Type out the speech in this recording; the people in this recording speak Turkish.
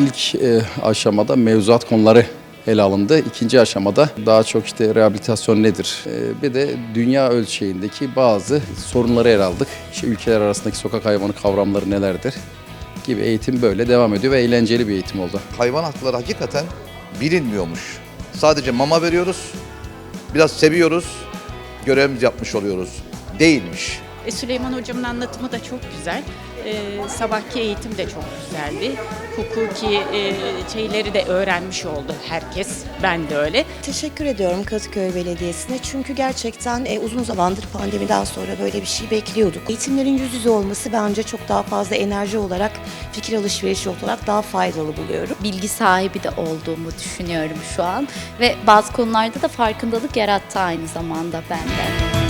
ilk e, aşamada mevzuat konuları ele alındı. İkinci aşamada daha çok işte rehabilitasyon nedir? E, bir de dünya ölçeğindeki bazı sorunları ele aldık. İşte ülkeler arasındaki sokak hayvanı kavramları nelerdir? gibi eğitim böyle devam ediyor ve eğlenceli bir eğitim oldu. hayvan hakları hakikaten bilinmiyormuş. Sadece mama veriyoruz, biraz seviyoruz, görevimizi yapmış oluyoruz. Değilmiş. E, Süleyman Hocam'ın anlatımı da çok güzel. E, sabahki eğitim de çok güzeldi. Hukuki e, şeyleri de öğrenmiş oldu herkes. Ben de öyle. Teşekkür ediyorum Kadıköy Belediyesi'ne çünkü gerçekten e, uzun zamandır pandemiden sonra böyle bir şey bekliyorduk. Eğitimlerin yüz yüze olması bence çok daha fazla enerji olarak, fikir alışverişi olarak daha faydalı buluyorum. bilgi sahibi de olduğumu düşünüyorum şu an ve bazı konularda da farkındalık yarattı aynı zamanda bende.